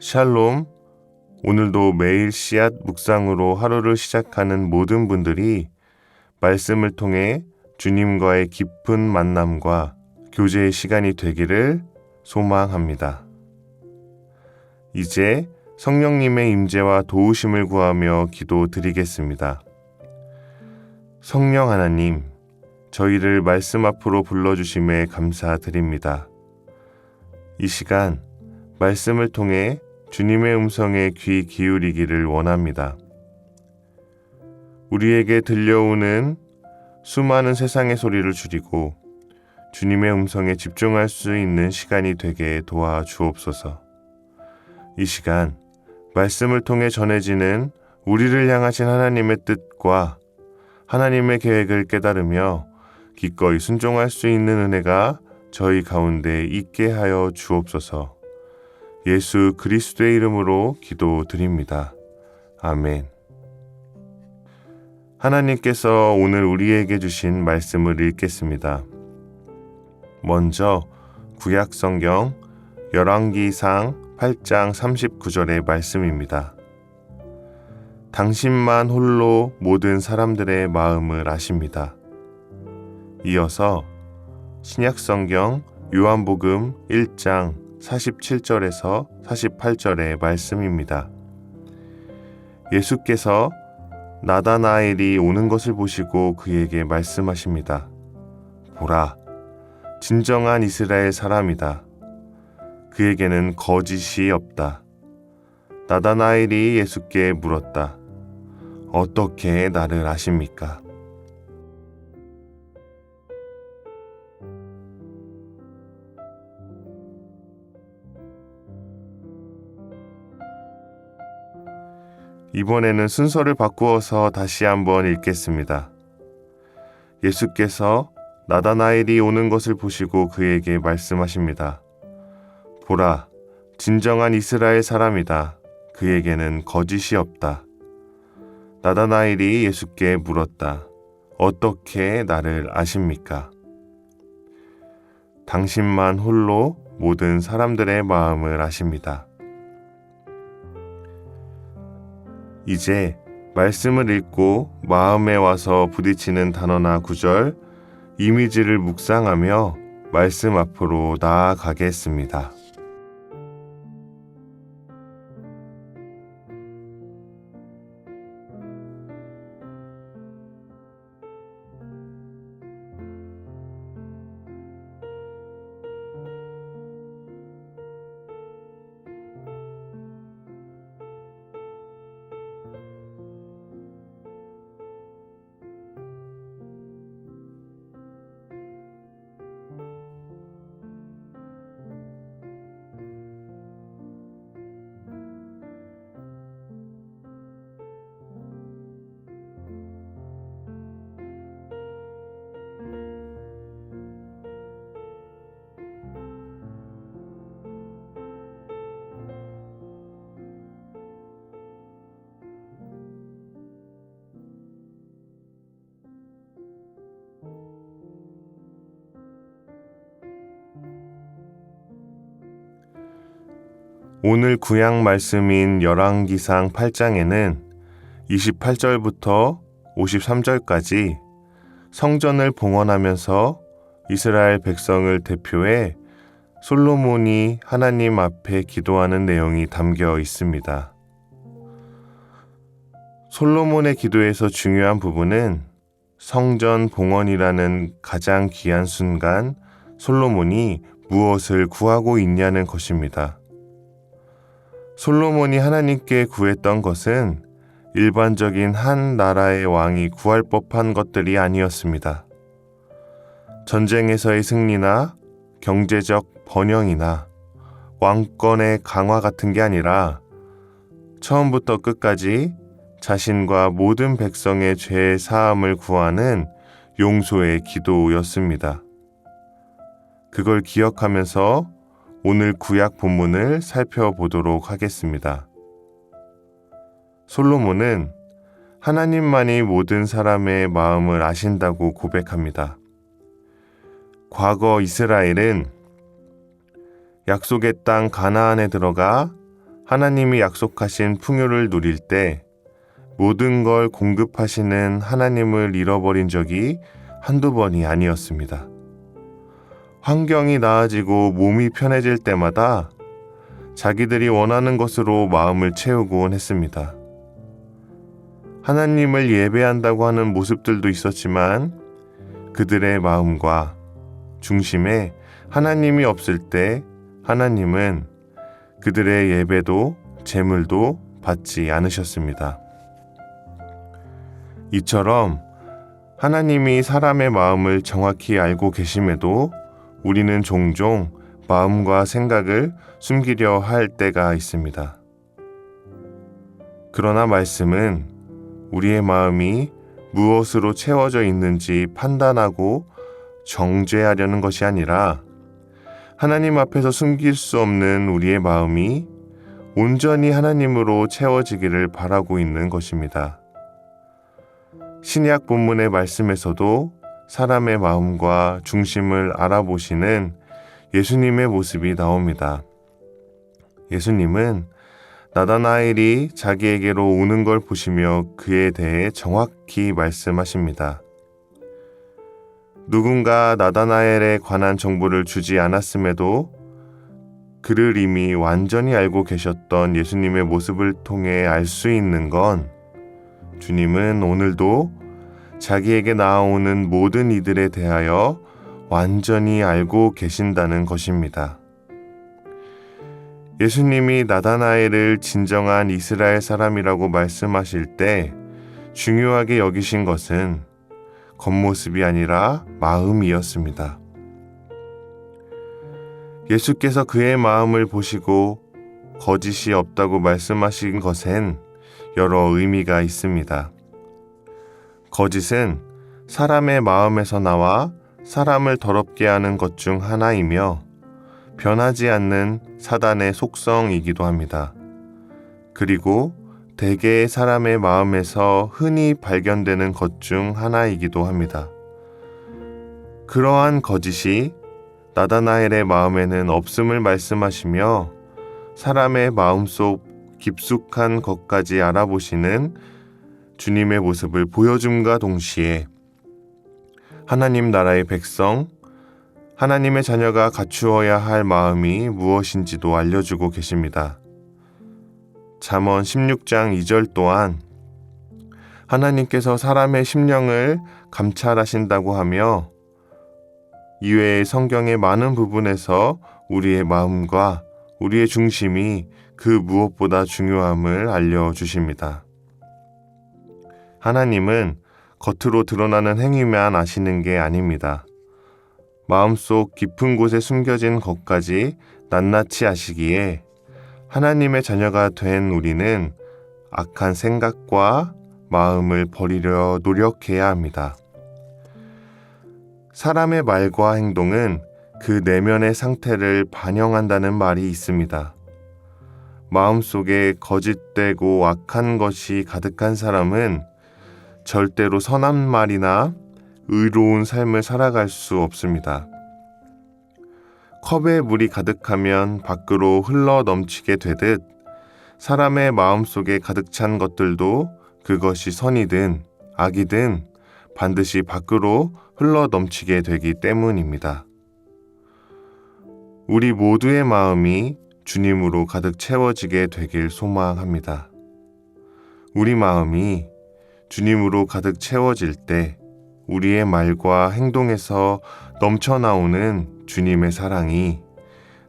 샬롬. 오늘도 매일 씨앗 묵상으로 하루를 시작하는 모든 분들이 말씀을 통해 주님과의 깊은 만남과 교제의 시간이 되기를 소망합니다. 이제 성령님의 임재와 도우심을 구하며 기도 드리겠습니다. 성령 하나님, 저희를 말씀 앞으로 불러주심에 감사드립니다. 이 시간 말씀을 통해 주님의 음성에 귀 기울이기를 원합니다. 우리에게 들려오는 수많은 세상의 소리를 줄이고 주님의 음성에 집중할 수 있는 시간이 되게 도와 주옵소서. 이 시간 말씀을 통해 전해지는 우리를 향하신 하나님의 뜻과 하나님의 계획을 깨달으며 기꺼이 순종할 수 있는 은혜가 저희 가운데 있게 하여 주옵소서. 예수 그리스도의 이름으로 기도드립니다. 아멘. 하나님께서 오늘 우리에게 주신 말씀을 읽겠습니다. 먼저 구약 성경 열왕기상 8장 39절의 말씀입니다. 당신만 홀로 모든 사람들의 마음을 아십니다. 이어서 신약 성경 요한복음 1장 47절에서 48절의 말씀입니다. 예수께서 나다나엘이 오는 것을 보시고 그에게 말씀하십니다. 보라, 진정한 이스라엘 사람이다. 그에게는 거짓이 없다. 나다나엘이 예수께 물었다. 어떻게 나를 아십니까? 이번에는 순서를 바꾸어서 다시 한번 읽겠습니다. 예수께서 나다나엘이 오는 것을 보시고 그에게 말씀하십니다. 보라, 진정한 이스라엘 사람이다. 그에게는 거짓이 없다. 나다나엘이 예수께 물었다. 어떻게 나를 아십니까? 당신만 홀로 모든 사람들의 마음을 아십니다. 이제 말씀을 읽고 마음에 와서 부딪히는 단어나 구절, 이미지를 묵상하며 말씀 앞으로 나아가겠습니다. 오늘 구약 말씀인 열왕기상 8장에는 28절부터 53절까지 성전을 봉헌하면서 이스라엘 백성을 대표해 솔로몬이 하나님 앞에 기도하는 내용이 담겨 있습니다. 솔로몬의 기도에서 중요한 부분은 성전 봉헌이라는 가장 귀한 순간 솔로몬이 무엇을 구하고 있냐는 것입니다. 솔로몬이 하나님께 구했던 것은 일반적인 한 나라의 왕이 구할 법한 것들이 아니었습니다. 전쟁에서의 승리나 경제적 번영이나 왕권의 강화 같은 게 아니라 처음부터 끝까지 자신과 모든 백성의 죄 사함을 구하는 용서의 기도였습니다. 그걸 기억하면서 오늘 구약 본문을 살펴보도록 하겠습니다. 솔로몬은 하나님만이 모든 사람의 마음을 아신다고 고백합니다. 과거 이스라엘은 약속의 땅 가나안에 들어가 하나님이 약속하신 풍요를 누릴 때 모든 걸 공급하시는 하나님을 잃어버린 적이 한두 번이 아니었습니다. 환경이 나아지고 몸이 편해질 때마다 자기들이 원하는 것으로 마음을 채우곤 했습니다. 하나님을 예배한다고 하는 모습들도 있었지만 그들의 마음과 중심에 하나님이 없을 때 하나님은 그들의 예배도 재물도 받지 않으셨습니다. 이처럼 하나님이 사람의 마음을 정확히 알고 계심에도 우리는 종종 마음과 생각을 숨기려 할 때가 있습니다. 그러나 말씀은 우리의 마음이 무엇으로 채워져 있는지 판단하고 정죄하려는 것이 아니라 하나님 앞에서 숨길 수 없는 우리의 마음이 온전히 하나님으로 채워지기를 바라고 있는 것입니다. 신약 본문의 말씀에서도 사람의 마음과 중심을 알아보시는 예수님의 모습이 나옵니다. 예수님은 나다나엘이 자기에게로 오는 걸 보시며 그에 대해 정확히 말씀하십니다. 누군가 나다나엘에 관한 정보를 주지 않았음에도 그를 이미 완전히 알고 계셨던 예수님의 모습을 통해 알 수 있는 건 주님은 오늘도 자기에게 나아오는 모든 이들에 대하여 완전히 알고 계신다는 것입니다. 예수님이 나다나엘을 진정한 이스라엘 사람이라고 말씀하실 때 중요하게 여기신 것은 겉모습이 아니라 마음이었습니다. 예수께서 그의 마음을 보시고 거짓이 없다고 말씀하신 것엔 여러 의미가 있습니다. 거짓은 사람의 마음에서 나와 사람을 더럽게 하는 것 중 하나이며 변하지 않는 사단의 속성이기도 합니다. 그리고 대개의 사람의 마음에서 흔히 발견되는 것 중 하나이기도 합니다. 그러한 거짓이 나다나엘의 마음에는 없음을 말씀하시며 사람의 마음속 깊숙한 것까지 알아보시는 주님의 모습을 보여줌과 동시에 하나님 나라의 백성, 하나님의 자녀가 갖추어야 할 마음이 무엇인지도 알려주고 계십니다. 잠언 16장 2절 또한 하나님께서 사람의 심령을 감찰하신다고 하며 이외의 성경의 많은 부분에서 우리의 마음과 우리의 중심이 그 무엇보다 중요함을 알려주십니다. 하나님은 겉으로 드러나는 행위만 아시는 게 아닙니다. 마음속 깊은 곳에 숨겨진 것까지 낱낱이 아시기에 하나님의 자녀가 된 우리는 악한 생각과 마음을 버리려 노력해야 합니다. 사람의 말과 행동은 그 내면의 상태를 반영한다는 말이 있습니다. 마음속에 거짓되고 악한 것이 가득한 사람은 절대로 선한 말이나 의로운 삶을 살아갈 수 없습니다. 컵에 물이 가득하면 밖으로 흘러 넘치게 되듯 사람의 마음 속에 가득 찬 것들도 그것이 선이든 악이든 반드시 밖으로 흘러 넘치게 되기 때문입니다. 우리 모두의 마음이 주님으로 가득 채워지게 되길 소망합니다. 우리 마음이 주님으로 가득 채워질 때 우리의 말과 행동에서 넘쳐나오는 주님의 사랑이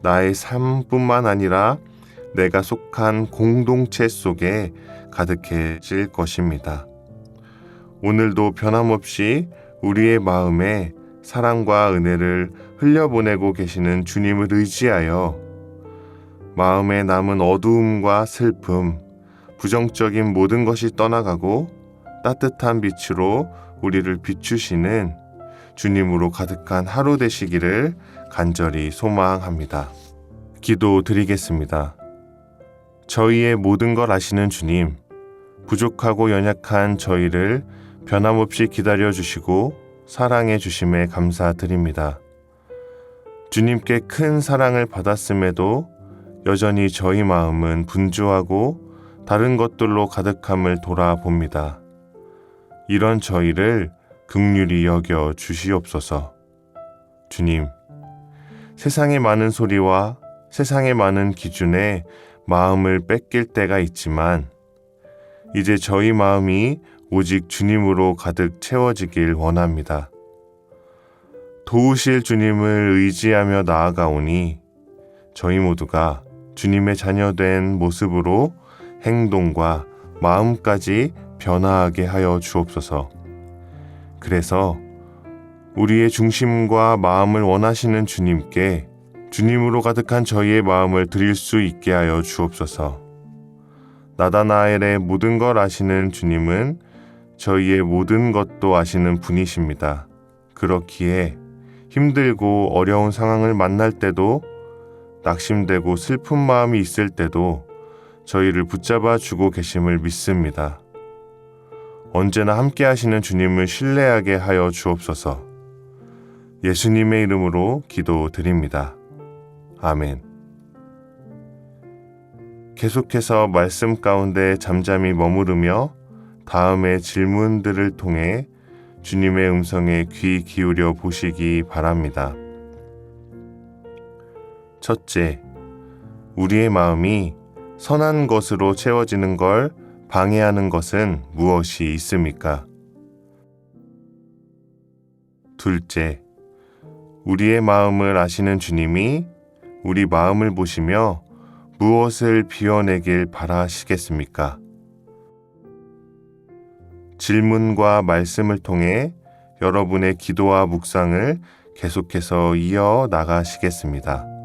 나의 삶뿐만 아니라 내가 속한 공동체 속에 가득해질 것입니다. 오늘도 변함없이 우리의 마음에 사랑과 은혜를 흘려보내고 계시는 주님을 의지하여 마음에 남은 어두움과 슬픔, 부정적인 모든 것이 떠나가고 따뜻한 빛으로 우리를 비추시는 주님으로 가득한 하루 되시기를 간절히 소망합니다. 기도 드리겠습니다. 저희의 모든 걸 아시는 주님, 부족하고 연약한 저희를 변함없이 기다려 주시고 사랑해 주심에 감사드립니다. 주님께 큰 사랑을 받았음에도 여전히 저희 마음은 분주하고 다른 것들로 가득함을 돌아봅니다. 이런 저희를 극률이 여겨 주시옵소서. 주님, 세상의 많은 소리와 세상의 많은 기준에 마음을 뺏길 때가 있지만, 이제 저희 마음이 오직 주님으로 가득 채워지길 원합니다. 도우실 주님을 의지하며 나아가오니 저희 모두가 주님의 자녀된 모습으로 행동과 마음까지 변화하게 하여 주옵소서. 그래서 우리의 중심과 마음을 원하시는 주님께 주님으로 가득한 저희의 마음을 드릴 수 있게 하여 주옵소서. 나다나엘의 모든 걸 아시는 주님은 저희의 모든 것도 아시는 분이십니다. 그렇기에 힘들고 어려운 상황을 만날 때도 낙심되고 슬픈 마음이 있을 때도 저희를 붙잡아 주고 계심을 믿습니다. 언제나 함께 하시는 주님을 신뢰하게 하여 주옵소서. 예수님의 이름으로 기도드립니다. 아멘. 계속해서 말씀 가운데 잠잠히 머무르며 다음의 질문들을 통해 주님의 음성에 귀 기울여 보시기 바랍니다. 첫째, 우리의 마음이 선한 것으로 채워지는 걸 방해하는 것은 무엇이 있습니까? 둘째, 우리의 마음을 아시는 주님이 우리 마음을 보시며 무엇을 비워내길 바라시겠습니까? 질문과 말씀을 통해 여러분의 기도와 묵상을 계속해서 이어 나가시겠습니다.